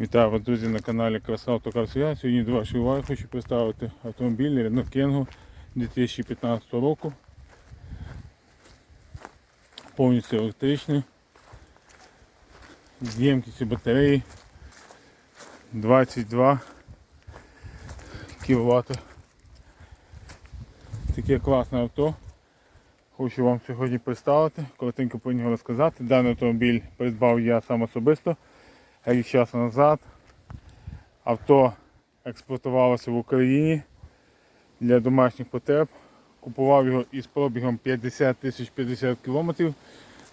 Вітаю вас, друзі, на каналі Красавтокарсія. Сьогодні до вашої уваги хочу представити автомобіль Renault Kangoo 2015 року. Повністю електричний. З ємкістю батареї 22 кВт. Таке класне авто. Хочу вам сьогодні представити, коротенько про нього розказати. Даний автомобіль придбав я сам особисто рік часу назад. Авто експортувалося в Україні для домашніх потреб. Купував його із пробігом 50 тисяч 50 кілометрів.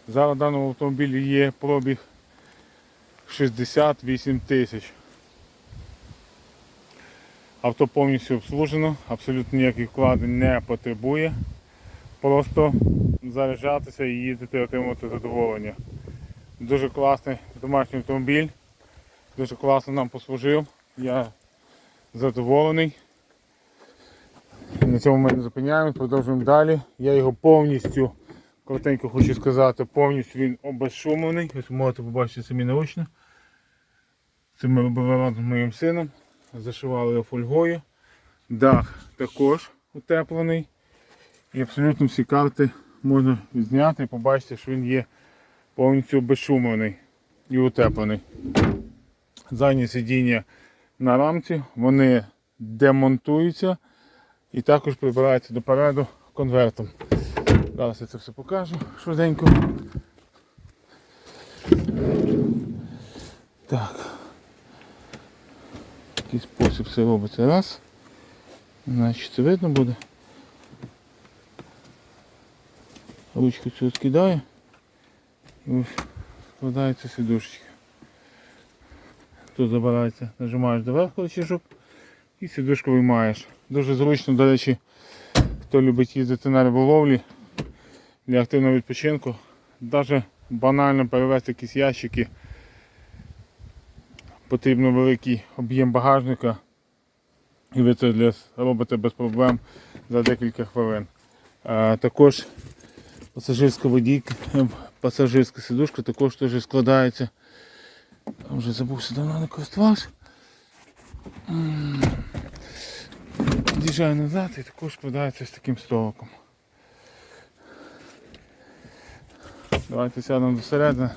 Зараз в даному автомобілі є пробіг 68 тисяч. Авто повністю обслужено, абсолютно ніяких вкладень не потребує. Просто заряджатися і їздити, отримувати задоволення. Дуже класний домашній автомобіль. Дуже класно нам послужив. Я задоволений. На цьому ми не зупиняємось, продовжуємо далі. Я його повністю, коротенько хочу сказати, повністю він обезшумлений. Ось можете побачити самі наочно. Це ми робили з моїм сином. Зашивали його фольгою. Дах також утеплений. І абсолютно всі карти можна зняти і побачити, що він є повністю безшумлений і утеплений. Задні сидіння на рамці, вони демонтуються і також прибираються допереду конвертом. Зараз я це все покажу швиденько. Так. Такий спосіб все робиться раз. Значить це видно буде. Ручку цю скидаю. І ось складається сидушечка. Тут забирається, нажимаєш доверху рычажок і сидушку виймаєш. Дуже зручно, до речі, хто любить їздити на риболовлі для активного відпочинку. Навіть банально перевезти якісь ящики. Потрібно великий об'єм багажника. І ви це для, робите без проблем за декілька хвилин. А, також пасажирська водійка, е, пасажирська сидушка також теж складається. Вже забувся давно не користувався. М. Назад і також складається з таким столиком. Давайте сядемо до середини.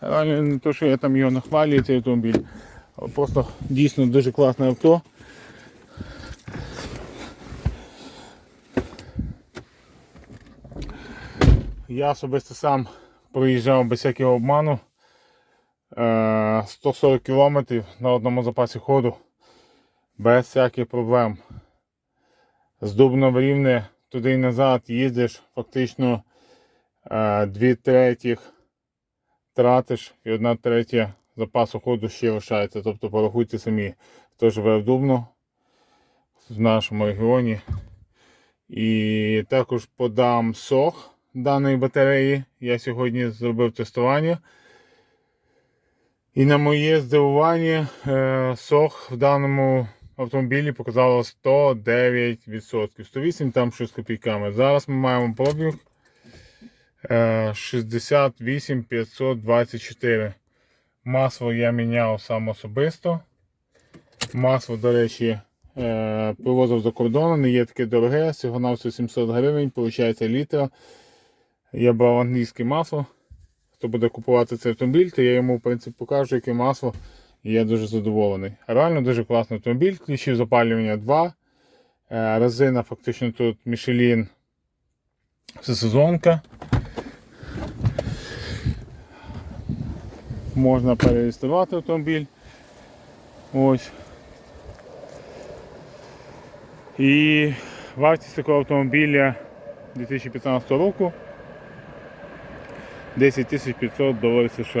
Реально не то, що я там його нахвалюю, цей автомобіль, але просто дійсно дуже класне авто. Я особисто сам проїжджав без всякого обману е, 140 км на одному запасі ходу без всяких проблем. З Дубна в Рівне туди і назад їздиш, фактично е, дві третіх тратиш і одна третя запасу ходу ще лишається. Тобто порахуйте самі, хто живе в Дубно в нашому регіоні. І також подам сох даної батареї. Я сьогодні зробив тестування. І на моє здивування е, сох в даному автомобілі показало 109%. 108 там щось з копійками. Зараз ми маємо пробіг е, 68 524. Масло я міняв сам особисто. Масло, до речі, е, привозив за кордону, не є таке дороге, всього на 700 гривень, виходить літра. Я брав англійське масло. Хто буде купувати цей автомобіль, то я йому в принципі покажу, яке масло. І я дуже задоволений. Реально дуже класний автомобіль, ключів запалювання 2. Е, Резина фактично тут Michelin всесезонка. Можна перереєструвати автомобіль. Ось. І вартість такого автомобіля 2015 року 10 500 доларів США.